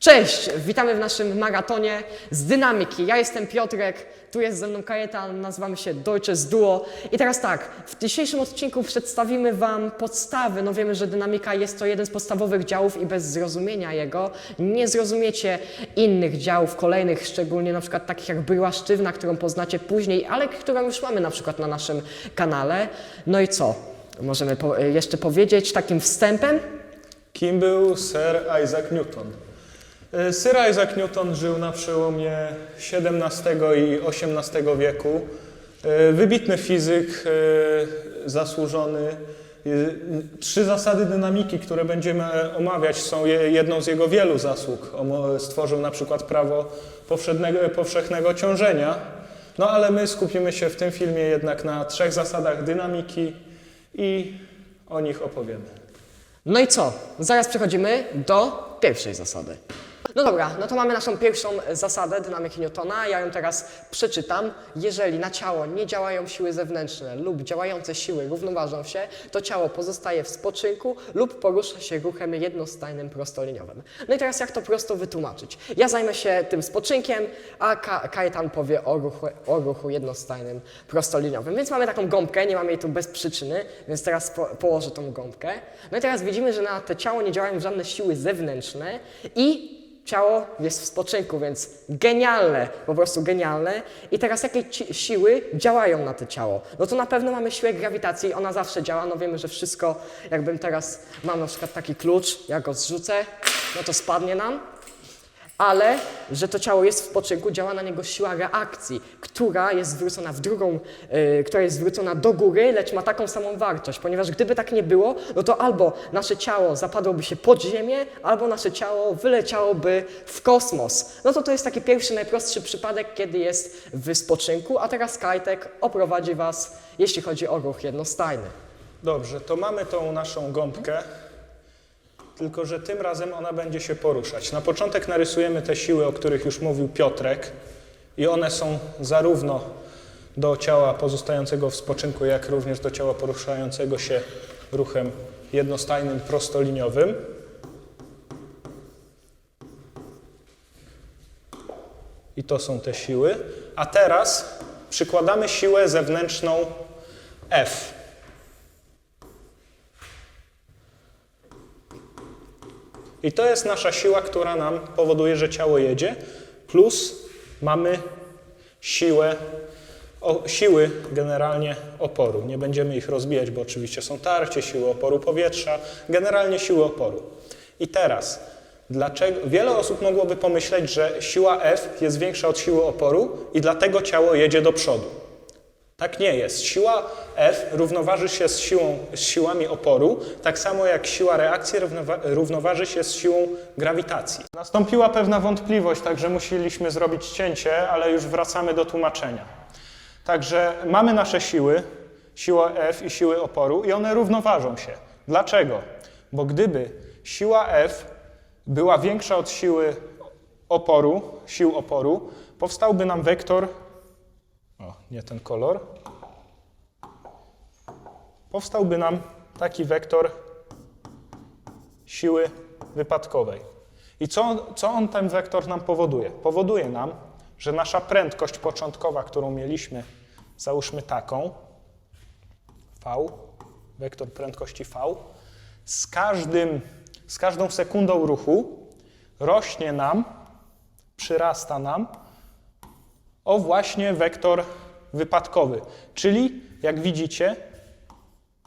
Cześć, witamy w naszym maratonie z dynamiki. Ja jestem Piotrek, tu jest ze mną Kajetan, nazywamy się Deutsches Duo. I teraz tak, w dzisiejszym odcinku przedstawimy Wam podstawy. No wiemy, że dynamika jest to jeden z podstawowych działów i bez zrozumienia jego nie zrozumiecie innych działów kolejnych, szczególnie na przykład takich jak bryła sztywna, którą poznacie później, ale którą już mamy na przykład na naszym kanale. No i co? Możemy po jeszcze powiedzieć takim wstępem? Kim był Sir Isaac Newton? Y, Sir Isaac Newton żył na przełomie XVII i XVIII wieku. Y, Wybitny fizyk, y, zasłużony. Trzy zasady dynamiki, które będziemy omawiać, są je- jedną z jego wielu zasług. Stworzył na przykład prawo powszechnego ciążenia. No ale my skupimy się w tym filmie jednak na trzech zasadach dynamiki i o nich opowiemy. No i co? Zaraz przechodzimy do pierwszej zasady. No dobra, no to mamy naszą pierwszą zasadę dynamiki Newtona. Ja ją teraz przeczytam. Jeżeli na ciało nie działają siły zewnętrzne lub działające siły równoważą się, to ciało pozostaje w spoczynku lub porusza się ruchem jednostajnym prostoliniowym. No i teraz jak to prosto wytłumaczyć? Ja zajmę się tym spoczynkiem, a Ka- Kajetan powie o ruchu, o ruchu jednostajnym prostoliniowym. Więc mamy taką gąbkę, nie mamy jej tu bez przyczyny, więc teraz po, położę tą gąbkę. No i teraz widzimy, że na to ciało nie działają żadne siły zewnętrzne i ciało jest w spoczynku, więc genialne, po prostu genialne. I teraz jakie siły działają na to ciało? No to na pewno mamy siłę grawitacji, ona zawsze działa, no wiemy, że wszystko, jakbym teraz, mam na przykład taki klucz, ja go zrzucę, no to spadnie nam, ale że to ciało jest w spoczynku, działa na niego siła reakcji, która jest zwrócona w drugą, y, która jest zwrócona do góry, lecz ma taką samą wartość, ponieważ gdyby tak nie było, no to albo nasze ciało zapadłoby się pod ziemię, albo nasze ciało wyleciałoby w kosmos. No to to jest taki pierwszy, najprostszy przypadek, kiedy jest w spoczynku, a teraz Kajtek oprowadzi Was, jeśli chodzi o ruch jednostajny. Dobrze, to mamy tą naszą gąbkę, tylko że tym razem ona będzie się poruszać. Na początek narysujemy te siły, o których już mówił Piotrek, i one są zarówno do ciała pozostającego w spoczynku, jak również do ciała poruszającego się ruchem jednostajnym, prostoliniowym. I to są te siły. A teraz przykładamy siłę zewnętrzną F. I to jest nasza siła, która nam powoduje, że ciało jedzie, plus mamy siłę, o, siły generalnie oporu. Nie będziemy ich rozbijać, bo oczywiście są tarcie, siły oporu powietrza, generalnie siły oporu. I teraz, dlaczego wiele osób mogłoby pomyśleć, że siła F jest większa od siły oporu i dlatego ciało jedzie do przodu. Tak nie jest. Siła F równoważy się z, siłą, z siłami oporu, tak samo jak siła reakcji równowa równoważy się z siłą grawitacji. Nastąpiła pewna wątpliwość, także musieliśmy zrobić cięcie, ale już wracamy do tłumaczenia. Także mamy nasze siły, siła F i siły oporu i one równoważą się. Dlaczego? Bo gdyby siła F była większa od siły oporu, sił oporu, powstałby nam wektor o, nie ten kolor. Powstałby nam taki wektor siły wypadkowej. I co, co on ten wektor nam powoduje? Powoduje nam, że nasza prędkość początkowa, którą mieliśmy, załóżmy taką, v, wektor prędkości v, z, każdym, z każdą sekundą ruchu rośnie nam, przyrasta nam o właśnie wektor wypadkowy. Czyli, jak widzicie,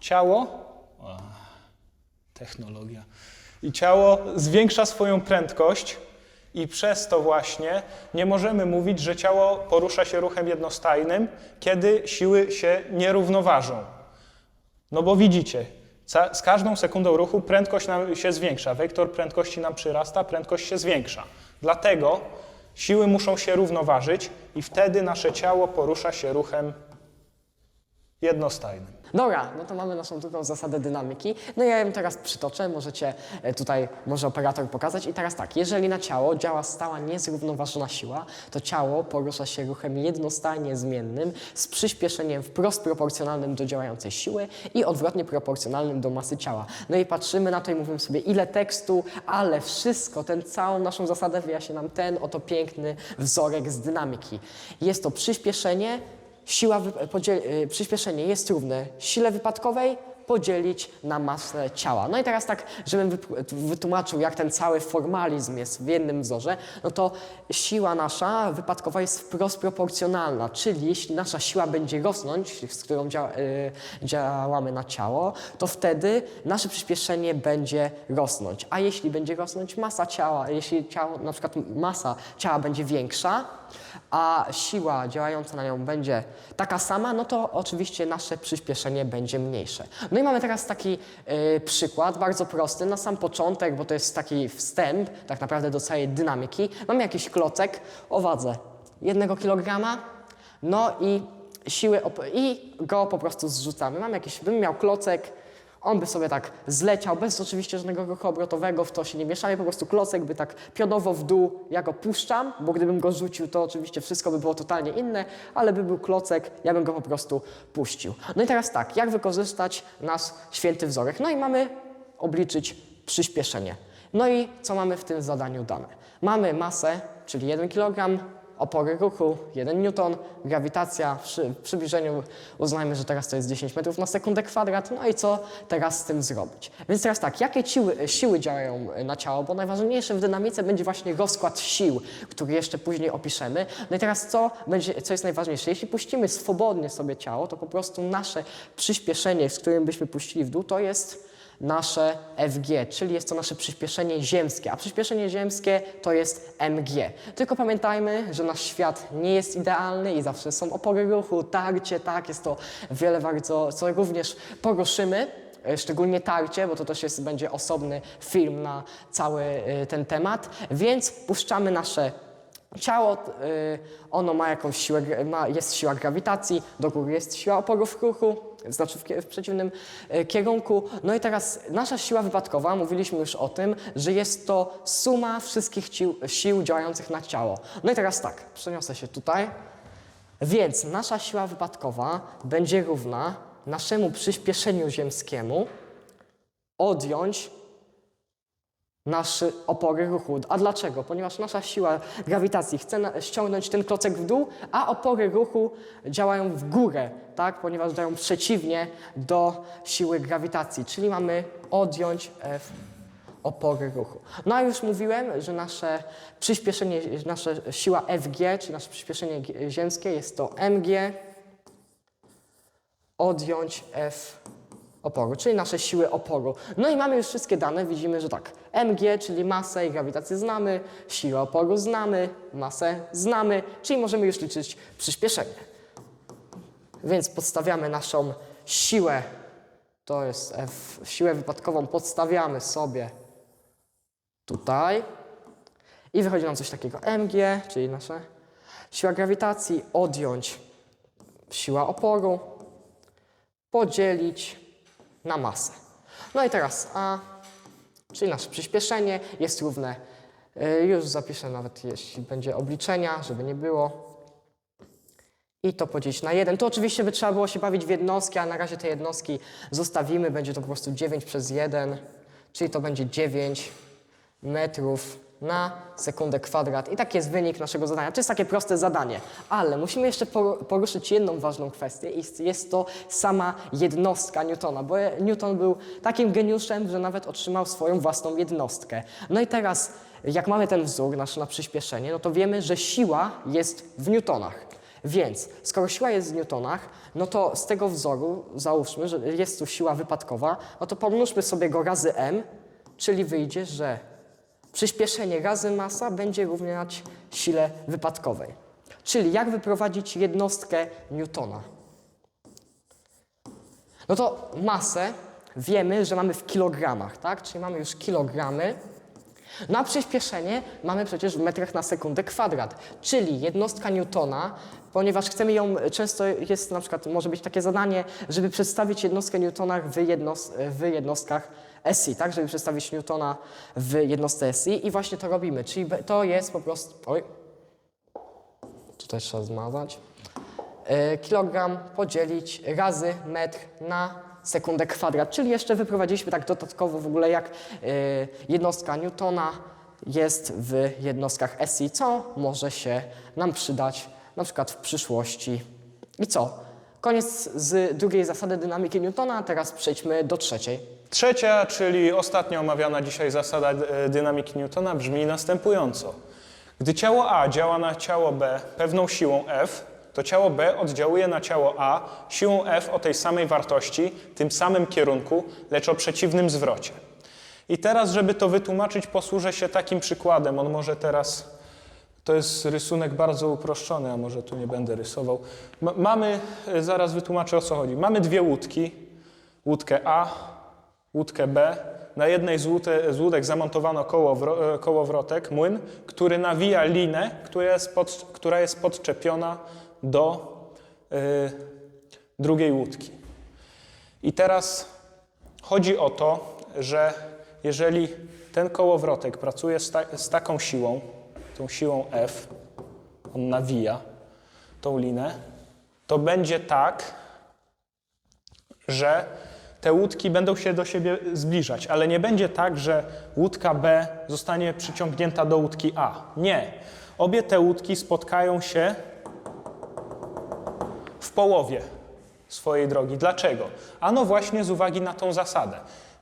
ciało, technologia, i ciało zwiększa swoją prędkość i przez to właśnie nie możemy mówić, że ciało porusza się ruchem jednostajnym, kiedy siły się nie równoważą. No bo widzicie, z każdą sekundą ruchu prędkość nam się zwiększa, wektor prędkości nam przyrasta, prędkość się zwiększa. Dlatego siły muszą się równoważyć i wtedy nasze ciało porusza się ruchem jednostajnym. Dobra, no to mamy naszą drugą zasadę dynamiki. No ja ją teraz przytoczę, możecie e, tutaj, może operator pokazać. I teraz tak, jeżeli na ciało działa stała niezrównoważona siła, to ciało porusza się ruchem jednostajnie zmiennym z przyspieszeniem wprost proporcjonalnym do działającej siły i odwrotnie proporcjonalnym do masy ciała. No i patrzymy na to i mówimy sobie, ile tekstu, ale wszystko, ten całą naszą zasadę wyjaśnia nam ten oto piękny wzorek z dynamiki. Jest to przyspieszenie, Siła y, przyspieszenie jest równe sile wypadkowej podzielić na masę ciała. No i teraz tak, żebym wytłumaczył, jak ten cały formalizm jest w jednym wzorze, no to siła nasza wypadkowa jest wprost proporcjonalna, czyli jeśli nasza siła będzie rosnąć, z którą dzia- y, działamy na ciało, to wtedy nasze przyspieszenie będzie rosnąć. A jeśli będzie rosnąć masa ciała, jeśli ciało, na przykład masa ciała będzie większa, a siła działająca na nią będzie taka sama, no to oczywiście nasze przyspieszenie będzie mniejsze. No i mamy teraz taki y, przykład, bardzo prosty, na sam początek, bo to jest taki wstęp tak naprawdę do całej dynamiki. Mamy jakiś klocek o wadze 1 kg, no i siły i go po prostu zrzucamy. Mam jakiś, bym miał klocek, on by sobie tak zleciał, bez oczywiście żadnego ruchu obrotowego, w to się nie mieszamy, po prostu klocek by tak pionowo w dół, ja go puszczam, bo gdybym go rzucił, to oczywiście wszystko by było totalnie inne, ale by był klocek, ja bym go po prostu puścił. No i teraz tak, jak wykorzystać nasz święty wzorek? No i mamy obliczyć przyspieszenie. No i co mamy w tym zadaniu dane? Mamy masę, czyli 1 kg, opory ruchu 1 newton, grawitacja przy przybliżeniu uznajmy, że teraz to jest 10 metrów na sekundę kwadrat, no i co teraz z tym zrobić? Więc teraz tak, jakie siły, siły działają na ciało, bo najważniejsze w dynamice będzie właśnie rozkład sił, który jeszcze później opiszemy. No i teraz co, będzie, co jest najważniejsze? Jeśli puścimy swobodnie sobie ciało, to po prostu nasze przyspieszenie, z którym byśmy puścili w dół, to jest nasze FG, czyli jest to nasze przyspieszenie ziemskie, a przyspieszenie ziemskie to jest MG. Tylko pamiętajmy, że nasz świat nie jest idealny i zawsze są opory ruchu, tarcie, tak, jest to wiele bardzo, co również poruszymy, e, szczególnie tarcie, bo to też jest, będzie osobny film na cały e, ten temat, więc puszczamy nasze Ciało, y, ono ma jakąś siłę, ma, jest siła grawitacji, do góry jest siła oporów ruchu, znaczy w, w przeciwnym y, kierunku. No i teraz nasza siła wypadkowa, mówiliśmy już o tym, że jest to suma wszystkich sił, sił działających na ciało. No i teraz tak, przeniosę się tutaj. Więc nasza siła wypadkowa będzie równa naszemu przyspieszeniu ziemskiemu odjąć nasze opory ruchu. A dlaczego? Ponieważ nasza siła grawitacji chce ściągnąć ten klocek w dół, a opory ruchu działają w górę, tak? ponieważ działają przeciwnie do siły grawitacji, czyli mamy odjąć F opory ruchu. No a już mówiłem, że nasze przyspieszenie, nasza siła FG, czyli nasze przyspieszenie ziemskie jest to MG odjąć F oporu, czyli nasze siły oporu. No i mamy już wszystkie dane, widzimy, że tak, mg, czyli masę i grawitację znamy, siłę oporu znamy, masę znamy, czyli możemy już liczyć przyspieszenie. Więc podstawiamy naszą siłę, to jest F, siłę wypadkową podstawiamy sobie tutaj i wychodzi nam coś takiego mg, czyli nasza siła grawitacji, odjąć siła oporu, podzielić na masę. No i teraz A, czyli nasze przyspieszenie jest równe, y, już zapiszę nawet jeśli będzie obliczenia, żeby nie było. I to podzielić na 1. Tu oczywiście by trzeba było się bawić w jednostki, a na razie te jednostki zostawimy. Będzie to po prostu 9 przez 1, czyli to będzie 9 metrów na sekundę kwadrat. I taki jest wynik naszego zadania. To jest takie proste zadanie, ale musimy jeszcze por- poruszyć jedną ważną kwestię i jest to sama jednostka Newtona, bo Newton był takim geniuszem, że nawet otrzymał swoją własną jednostkę. No i teraz, jak mamy ten wzór nasz na przyspieszenie, no to wiemy, że siła jest w newtonach. Więc skoro siła jest w newtonach, no to z tego wzoru załóżmy, że jest tu siła wypadkowa, no to pomnóżmy sobie go razy m, czyli wyjdzie, że przyspieszenie razy masa będzie równać sile wypadkowej. Czyli jak wyprowadzić jednostkę newtona? No to masę wiemy, że mamy w kilogramach, tak? Czyli mamy już kilogramy. No a przyspieszenie mamy przecież w metrach na sekundę kwadrat, czyli jednostka Newtona, ponieważ chcemy ją, często jest na przykład, może być takie zadanie, żeby przedstawić jednostkę Newtona w, jednos, w jednostkach SI, tak, żeby przedstawić Newtona w jednostce SI i właśnie to robimy, czyli to jest po prostu, oj, tutaj trzeba zmazać, E, kilogram podzielić razy metr na sekundę kwadrat, czyli jeszcze wyprowadziliśmy tak dodatkowo w ogóle jak e, jednostka Newtona jest w jednostkach SI, co może się nam przydać na przykład w przyszłości. I co? Koniec z drugiej zasady dynamiki Newtona, teraz przejdźmy do trzeciej. Trzecia, czyli ostatnio omawiana dzisiaj zasada e, dynamiki Newtona brzmi następująco. Gdy ciało A działa na ciało B pewną siłą F, to ciało B oddziałuje na ciało A siłą F o tej samej wartości, tym samym kierunku, lecz o przeciwnym zwrocie. I teraz, żeby to wytłumaczyć, posłużę się takim przykładem. On może teraz to jest rysunek bardzo uproszczony, a może tu nie będę rysował. Ma- mamy, e, zaraz wytłumaczę o co chodzi. Mamy dwie łódki, łódkę A, łódkę B. Na jednej z, łódek, zamontowano kołowro, e, kołowrotek, młyn, który nawija linę, która jest, podczepiona do e, drugiej łódki. I teraz chodzi o to, że jeżeli ten kołowrotek pracuje z, z taką siłą, tą siłą F, on nawija tą linę, to będzie tak, że te łódki będą się do siebie zbliżać, ale nie będzie tak, że łódka B zostanie przyciągnięta do łódki A. Nie. Obie te łódki spotkają się w połowie swojej drogi. Dlaczego? Ano właśnie z uwagi na tą zasadę.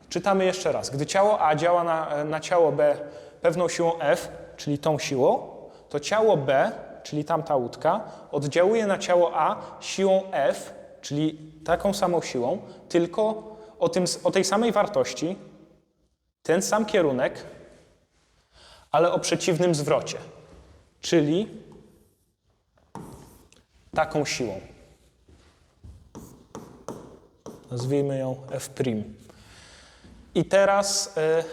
Czytamy jeszcze raz. Gdy ciało A działa na, na ciało B pewną siłą F, czyli tą siłą, to ciało B, czyli tamta łódka, oddziałuje na ciało A siłą F, czyli taką samą siłą, tylko o, tym, o tej samej wartości, ten sam kierunek, ale o przeciwnym zwrocie, czyli taką siłą. Nazwijmy ją F'. I teraz y,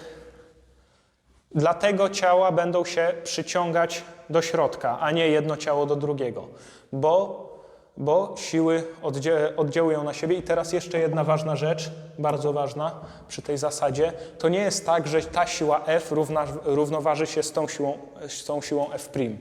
dlatego ciała będą się przyciągać do środka, a nie jedno ciało do drugiego, bo, bo siły oddzia- oddziałują na siebie. I teraz jeszcze jedna ważna rzecz, bardzo ważna przy tej zasadzie. To nie jest tak, że ta siła F równa, równoważy się z tą siłą, z tą siłą F'.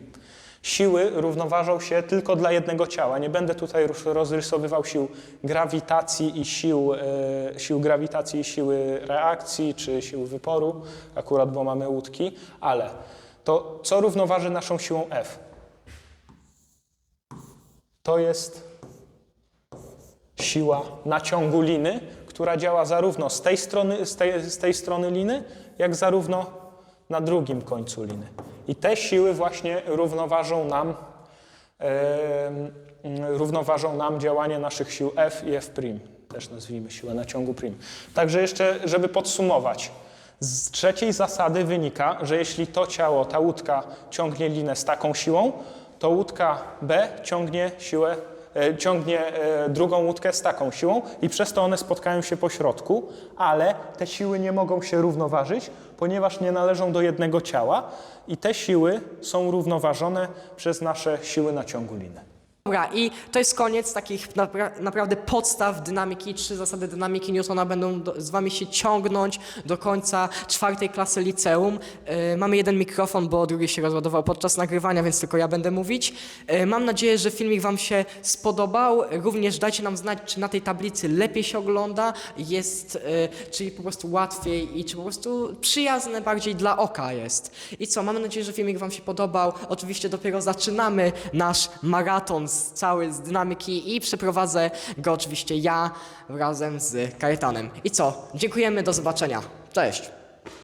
Siły równoważą się tylko dla jednego ciała. Nie będę tutaj rozrysowywał sił grawitacji i sił, e, sił grawitacji i siły reakcji, czy sił wyporu, akurat bo mamy łódki, ale to co równoważy naszą siłą F? To jest siła naciągu liny, która działa zarówno z tej strony, z tej, z tej strony liny, jak zarówno na drugim końcu liny. I te siły właśnie równoważą nam, em, równoważą nam działanie naszych sił F i F'. Też nazwijmy siłę naciągu prim. Także jeszcze, żeby podsumować. Z trzeciej zasady wynika, że jeśli to ciało, ta łódka ciągnie linę z taką siłą, to łódka B ciągnie siłę, e, ciągnie e, drugą łódkę z taką siłą i przez to one spotkają się po środku, ale te siły nie mogą się równoważyć, ponieważ nie należą do jednego ciała i te siły są równoważone przez nasze siły naciągu liny. Dobra, i to jest koniec takich napra- naprawdę podstaw dynamiki. Trzy zasady dynamiki Newtona będą z Wami się ciągnąć do końca czwartej klasy liceum. E, mamy jeden mikrofon, bo drugi się rozładował podczas nagrywania, więc tylko ja będę mówić. E, mam nadzieję, że filmik Wam się spodobał. Również dajcie nam znać, czy na tej tablicy lepiej się ogląda, jest, e, czyli po prostu łatwiej i czy po prostu przyjazne bardziej dla oka jest. I co, mamy nadzieję, że filmik Wam się podobał. Oczywiście dopiero zaczynamy nasz maraton cały z dynamiki i przeprowadzę go oczywiście ja razem z Kajetanem. I co, dziękujemy, do zobaczenia. Cześć!